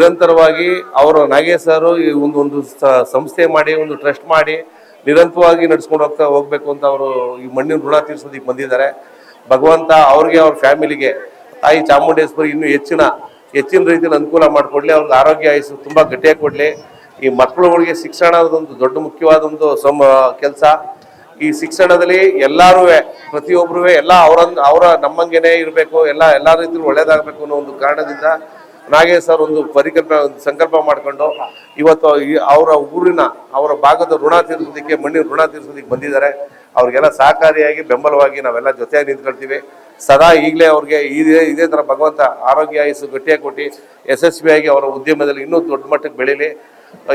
ನಿರಂತರವಾಗಿ ಅವರು ನಾಗೇಶ್ ಈ ಒಂದು ಒಂದು ಸಂಸ್ಥೆ ಮಾಡಿ, ಒಂದು ಟ್ರಸ್ಟ್ ಮಾಡಿ ನಿರಂತರವಾಗಿ ನಡೆಸ್ಕೊಂಡು ಹೋಗ್ತಾ ಹೋಗ್ಬೇಕು ಅಂತ ಅವರು ಈ ಮಣ್ಣಿನ ಋಣ ತೀರ್ಸೋದಕ್ಕೆ ಬಂದಿದ್ದಾರೆ. ಭಗವಂತ ಅವ್ರಿಗೆ ಅವ್ರ ಫ್ಯಾಮಿಲಿಗೆ, ತಾಯಿ ಚಾಮುಂಡೇಶ್ವರಿ ಇನ್ನೂ ಹೆಚ್ಚಿನ ಹೆಚ್ಚಿನ ರೀತಿಯಲ್ಲಿ ಅನುಕೂಲ ಮಾಡಿಕೊಡ್ಲಿ ಅವ್ರಿಗೆ ಆರೋಗ್ಯ ಆಯಸ್ಸು ತುಂಬಾ ಗಟ್ಟಿಯಾಗಿ ಕೊಡಲಿ. ಈ ಮಕ್ಕಳುಗಳಿಗೆ ಶಿಕ್ಷಣ ಅನ್ನೋದೊಂದು ದೊಡ್ಡ ಮುಖ್ಯವಾದ ಒಂದು ಸಮ, ಕೆಲಸ. ಈ ಶಿಕ್ಷಣದಲ್ಲಿ ಎಲ್ಲರೂ ಪ್ರತಿಯೊಬ್ಬರೂ ಎಲ್ಲ ಅವರ ಅವರ ನಮ್ಮಂಗೆನೇ ಇರಬೇಕು, ಎಲ್ಲ ಎಲ್ಲ ರೀತಿಯಲ್ಲೂ ಒಳ್ಳೇದಾಗಬೇಕು ಅನ್ನೋ ಒಂದು ಕಾರಣದಿಂದ ನಾಗೇಶ್ ಸರ್ ಒಂದು ಪರಿಕಲ್ಪನೆ ಸಂಕಲ್ಪ ಮಾಡಿಕೊಂಡು ಇವತ್ತು ಅವರ ಊರಿನ, ಅವರ ಭಾಗದ ಋಣ ತೀರಿಸೋದಕ್ಕೆ, ಮಣ್ಣಿನ ಋಣ ತೀರಿಸೋದಕ್ಕೆ ಬಂದಿದ್ದಾರೆ. ಅವ್ರಿಗೆಲ್ಲ ಸಹಕಾರಿಯಾಗಿ, ಬೆಂಬಲವಾಗಿ ನಾವೆಲ್ಲ ಜೊತೆಯಾಗಿ ನಿಂತ್ಕೊಳ್ತೀವಿ. ಸದಾ ಈಗಲೇ ಅವ್ರಿಗೆ ಇದೇ ಇದೇ ಥರ ಭಗವಂತ ಆರೋಗ್ಯ ಆಯಸ್ಸು ಗಟ್ಟಿಯಾಗಿ ಕೊಟ್ಟು, ಯಶಸ್ವಿಯಾಗಿ ಅವರ ಉದ್ಯಮದಲ್ಲಿ ಇನ್ನೂ ದೊಡ್ಡ ಮಟ್ಟಕ್ಕೆ ಬೆಳೀಲಿ.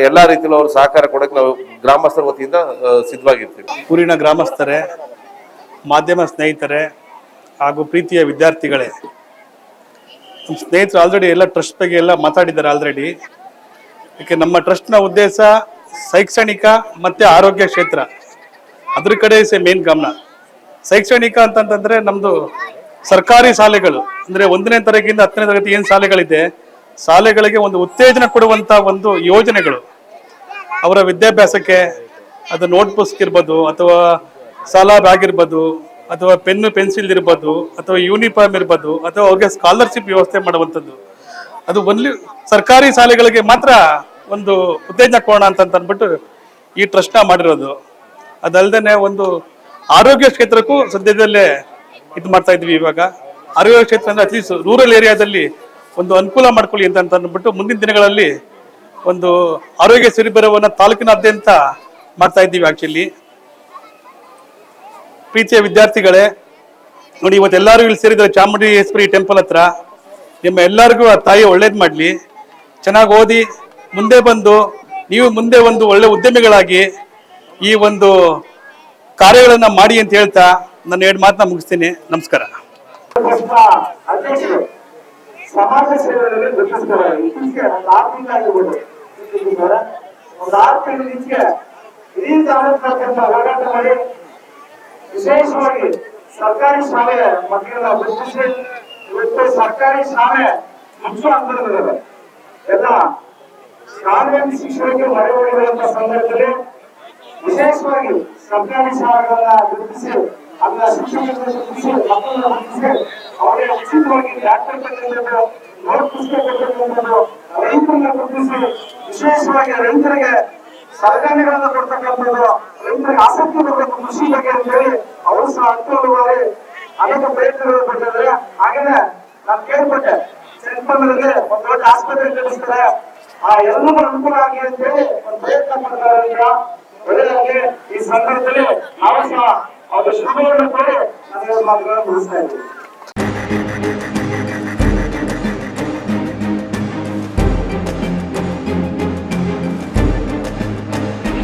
ಎಲ್ಲ ರೀತಿಯಲ್ಲೂ ಅವರು ಸಹಕಾರ ಕೊಡೋಕ್ಕೆ ನಾವು ಗ್ರಾಮಸ್ಥರ ವತಿಯಿಂದ ಸಿದ್ಧವಾಗಿರ್ತೀವಿ. ಊರಿನ ಗ್ರಾಮಸ್ಥರೇ, ಮಾಧ್ಯಮ ಸ್ನೇಹಿತರೆ ಹಾಗೂ ಪ್ರೀತಿಯ ವಿದ್ಯಾರ್ಥಿಗಳೇ ನಮ್ಮ ಸ್ನೇಹಿತರು ಆಲ್ರೆಡಿ ಎಲ್ಲ ಟ್ರಸ್ಟ್ ಬಗ್ಗೆ ಎಲ್ಲ ಮಾತಾಡಿದ್ದಾರೆ ಆಲ್ರೆಡಿ ಯಾಕೆ ನಮ್ಮ ಟ್ರಸ್ಟ್ನ ಉದ್ದೇಶ ಶೈಕ್ಷಣಿಕ ಮತ್ತೆ ಆರೋಗ್ಯ ಕ್ಷೇತ್ರ. ಅದ್ರ ಕಡೆ ಸೆ ಮೇನ್ ಗಮನ. ಶೈಕ್ಷಣಿಕ ಅಂತಂತಂದರೆ ನಮ್ದು ಸರ್ಕಾರಿ ಶಾಲೆಗಳು. ಅಂದ್ರೆ ಒಂದನೇ ತರಗತಿಯಿಂದ ಹತ್ತನೇ ತರಗತಿ ಏನ್ ಶಾಲೆಗಳಿದೆ, ಶಾಲೆಗಳಿಗೆ ಒಂದು ಉತ್ತೇಜನ ಕೊಡುವಂತ ಒಂದು ಯೋಜನೆಗಳು. ಅವರ ವಿದ್ಯಾಭ್ಯಾಸಕ್ಕೆ, ಅದು ನೋಟ್ ಇರ್ಬೋದು ಅಥವಾ ಸಾಲ ಬ್ಯಾಗ್ ಅಥವಾ ಪೆನ್ನು, ಪೆನ್ಸಿಲ್ ಇರ್ಬೋದು, ಅಥವಾ ಯೂನಿಫಾರ್ಮ್ ಇರ್ಬೋದು, ಅಥವಾ ಅವ್ರಿಗೆ ಸ್ಕಾಲರ್ಶಿಪ್ ವ್ಯವಸ್ಥೆ ಮಾಡುವಂಥದ್ದು. ಅದು ಒನ್ಲಿ ಸರ್ಕಾರಿ ಶಾಲೆಗಳಿಗೆ ಮಾತ್ರ ಒಂದು ಉತ್ತೇಜನ ಕೋಣ ಅಂತ ಅಂದ್ಬಿಟ್ಟು ಈ ಟ್ರಸ್ಟ್ನ ಮಾಡಿರೋದು. ಅದಲ್ಲದೆ ಒಂದು ಆರೋಗ್ಯ ಕ್ಷೇತ್ರಕ್ಕೂ ಸದ್ಯದಲ್ಲೇ ಇದು ಮಾಡ್ತಾ ಇದ್ವಿ ಇವಾಗ. ಆರೋಗ್ಯ ಕ್ಷೇತ್ರ ಅಂದರೆ ಅಟ್ಲೀಸ್ಟ್ ರೂರಲ್ ಏರಿಯಾದಲ್ಲಿ ಒಂದು ಅನುಕೂಲ ಮಾಡ್ಕೊಳ್ಳಿ ಅಂತ ಅಂದ್ಬಿಟ್ಟು ಮುಂದಿನ ದಿನಗಳಲ್ಲಿ ಒಂದು ಆರೋಗ್ಯ ಶಿಬಿರವನ್ನ ತಾಲೂಕಿನಾದ್ಯಂತ ಮಾಡ್ತಾ ಇದ್ದೀವಿ ಆಕ್ಚುಲಿ ಪ್ರೀತಿಯ ವಿದ್ಯಾರ್ಥಿಗಳೇ, ನೋಡಿ ಇವತ್ತೆಲ್ಲರೂ ಇಲ್ಲಿ ಸೇರಿದ್ದಾರೆ ಚಾಮುಂಡೇಶ್ವರಿ ಟೆಂಪಲ್ ಹತ್ರ. ನಿಮ್ಮ ಎಲ್ಲರಿಗೂ ಆ ತಾಯಿ ಒಳ್ಳೇದು ಮಾಡಲಿ. ಚೆನ್ನಾಗಿ ಓದಿ, ಮುಂದೆ ಬಂದು, ನೀವು ಮುಂದೆ ಒಂದು ಒಳ್ಳೆ ಉದ್ಯಮಿಗಳಾಗಿ ಈ ಒಂದು ಕಾರ್ಯಗಳನ್ನು ಮಾಡಿ ಅಂತ ಹೇಳ್ತಾ ನನ್ನ ಎರಡು ಮಾತನ್ನ ಮುಗಿಸ್ತೀನಿ. ನಮಸ್ಕಾರ. ಸಮಾಜ ಸೇವೆಯಲ್ಲಿ ಗುರುತಿಸ್ತಾರೆ ಇತ್ತೀಚೆಗೆ ಒಂದು ಆರು ಒಂದು ತಿಂಗಳ ಇಡೀ ಹೋರಾಟ ಮಾಡಿ ವಿಶೇಷವಾಗಿ ಸರ್ಕಾರಿ ಶಾಲೆ ಮಕ್ಕಳನ್ನ ಗುರುತಿಸಿ ಇವತ್ತು ಸರ್ಕಾರಿ ಶಾಲೆ ಮುಚ್ಚುವ ಹಂತದಲ್ಲಿದ್ದಾರೆ ಎಲ್ಲ ಶಾಲೆಯಲ್ಲಿ ಶಿಕ್ಷಣಕ್ಕೆ ಮರೆ ಹೊಡೆದಂತ ಸಂದರ್ಭದಲ್ಲಿ ವಿಶೇಷವಾಗಿ ಸರ್ಕಾರಿ ಶಾಲೆಗಳನ್ನ ಗುರುತಿಸಿ, ಅದನ್ನ ಶಿಕ್ಷಕರನ್ನ ಮಕ್ಕಳನ್ನ ಅವರಿಗೆ ಉಚಿತವಾಗಿ ನೋಟ್ ಪುಸ್ತಕ ರೈತರನ್ನ ಗುರುತಿಸಿ, ವಿಶೇಷವಾಗಿ ರೈತರಿಗೆ ಸಲಕರಣೆಗಳನ್ನ ಕೊಡ್ತಕ್ಕಂಥದ್ದು ರೈತರಿಗೆ ಆಸಕ್ತಿ ಬರಬೇಕು ಕೃಷಿ ಬಗ್ಗೆ ಅಂತ ಹೇಳಿ ಅವರು ಸಹ ಅಂತಿಮವಾಗಿ ಅನೇಕ ಪ್ರಯತ್ನಗಳು ಪಟ್ಟಿದ್ದಾರೆ. ಹಾಗೇನೆ ನಾನು ಕೇಳ್ಪಟ್ಟೆ ಸೆಂಟ್ಪಲ್ನಲ್ಲಿ ಒಂದು ದೊಡ್ಡ ಆಸ್ಪತ್ರೆ ನಿಲ್ಲಿಸ್ತಾರೆ ಆ ಎಲ್ಲರೂ ಅನುಕೂಲ ಆಗಿ ಅಂತ ಹೇಳಿ ಒಂದು ಪ್ರಯತ್ನ ಮಾಡ್ತಾರೆ ಒಳ್ಳೆಯದಾಗಿ ಈ ಸಂದರ್ಭದಲ್ಲಿ ನಾವು ಸಹ ಅದು ಶುಭವನ್ನು ಕೋರಿ ನಾನು ಮಾತುಗಳನ್ನು ಮುಗಿಸ್ತಾ ಇದ್ದೀನಿ.